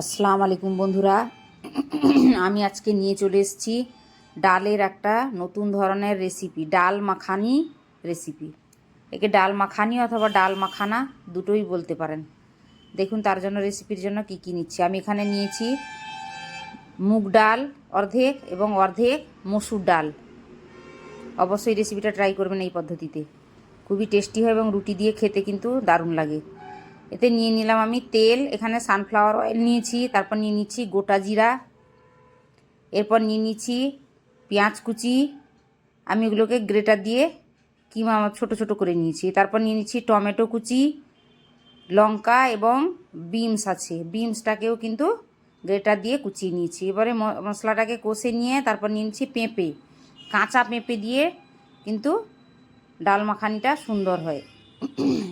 আসসালামু আলাইকুম বন্ধুরা। আমি আজকে নিয়ে চলে এসেছি ডালের একটা নতুন ধরনের রেসিপি ডাল মাখানি রেসিপি একে ডাল মাখানি অথবা ডাল মাখানা দুটোই বলতে পারেন। দেখুন তার জন্য রেসিপির জন্য কি কি নিচ্ছি। আমি এখানে নিয়েছি মুগ ডাল অর্ধেক এবং অর্ধেক মসুর ডাল। অবশ্যই রেসিপিটা ট্রাই করবেন এই পদ্ধতিতে। খুবই টেস্টি হয় এবং রুটি দিয়ে খেতে কিন্তু দারুণ লাগে। এতে নিয়ে নিলাম আমি তেল, এখানে সানফ্লাওয়ার অয়েল নিয়েছি, তারপর নিয়ে নিচ্ছি গোটা জিরা, এরপর নিয়ে নিচ্ছি পেঁয়াজ কুচি, আমি এগুলোকে গ্রেটার দিয়ে কিমা ছোট ছোট করে নিয়েছি। তারপর নিয়ে নিচ্ছি টমেটো কুচি, লঙ্কা এবং বিমস আছে। বিমসটাকেও কিন্তু গ্রেটার দিয়ে কুচিয়ে নিয়েছি। এবারে মশলাটাকে কষে নিয়ে তারপর নিয়ে নিচ্ছি পেঁপে। কাঁচা পেঁপে দিয়ে কিন্তু ডাল মাখানিটা সুন্দর হয়।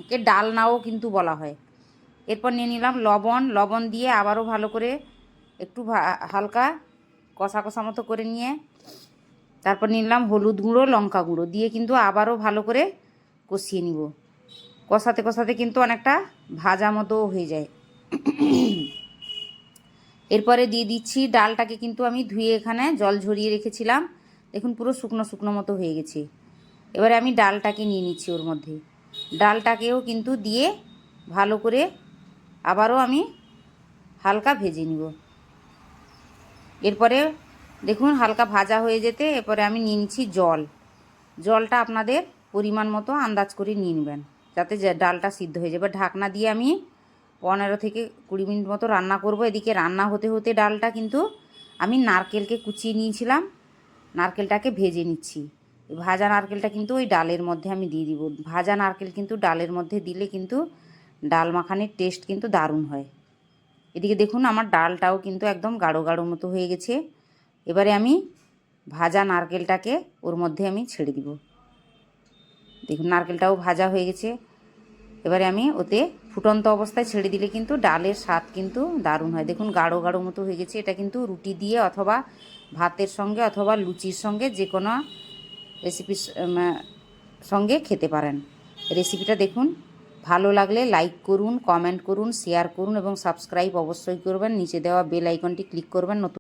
একে ডাল নাও কিন্তু বলা হয়। এরপর নিয়ে নিলাম লবণ লবণ দিয়ে আবারও ভালো করে একটু হালকা কষা কষা মতো করে নিয়ে তারপর নিলাম হলুদ গুঁড়ো, লঙ্কা গুঁড়ো দিয়ে কিন্তু আবারও ভালো করে কষিয়ে নিব। কষাতে কষাতে কিন্তু অনেকটা ভাজা মতো হয়ে যায়। এরপরে দিয়ে দিচ্ছি ডালটাকে কিন্তু আমি ধুয়ে এখানে জল ঝরিয়ে রেখেছিলাম। দেখুন পুরো শুকনো শুকনো মতো হয়ে গেছে। এবারে আমি ডালটাকে নিয়ে নিচ্ছি ওর মধ্যে। ডালটাকেও কিন্তু দিয়ে ভালো করে আবারও আমি হালকা ভেজে নিব। এরপরে দেখুন হালকা ভাজা হয়ে যেতে, এরপরে আমি নিয়ে নিচ্ছি জল। জলটা আপনাদের পরিমাণ মতো আন্দাজ করে নিয়ে নেবেন, যাতে ডালটা সিদ্ধ হয়ে যাবে। ঢাকনা দিয়ে আমি পনেরো থেকে কুড়ি মিনিট মতো রান্না করব। এদিকে রান্না হতে হতে ডালটা কিন্তু আমি নারকেলকে কুচিয়ে নিয়েছিলাম, নারকেলটাকে ভেজে নিচ্ছি। ভাজা নারকেলটা কিন্তু ওই ডালের মধ্যে আমি দিয়ে দিব। ভাজা নারকেল কিন্তু ডালের মধ্যে দিলে কিন্তু ডাল মাখানির টেস্ট কিন্তু দারুণ হয়। এদিকে দেখুন, আমার ডালটাও কিন্তু একদম গাঢ় গাঢ় মতো হয়ে গেছে। এবারে আমি ভাজা নারকেলটাকে ওর মধ্যে আমি ছেড়ে দিব। দেখুন, নারকেলটাও ভাজা হয়ে গেছে। এবারে আমি ওতে ফুটন্ত অবস্থায় ছেড়ে দিলে কিন্তু ডালের স্বাদ কিন্তু দারুণ হয়। দেখুন, গাঢ় গাঢ় মতো হয়ে গেছে। এটা কিন্তু রুটি দিয়ে অথবা ভাতের সঙ্গে অথবা লুচির সঙ্গে যে কোনো রেসিপির সঙ্গে খেতে পারেন। রেসিপিটা দেখুন ভালো লাগলে লাইক করুন কমেন্ট করুন শেয়ার করুন এবং সাবস্ক্রাইব অবশ্যই করবেন। নিচে দেওয়া বেল আইকনটি ক্লিক করবেন। নতুন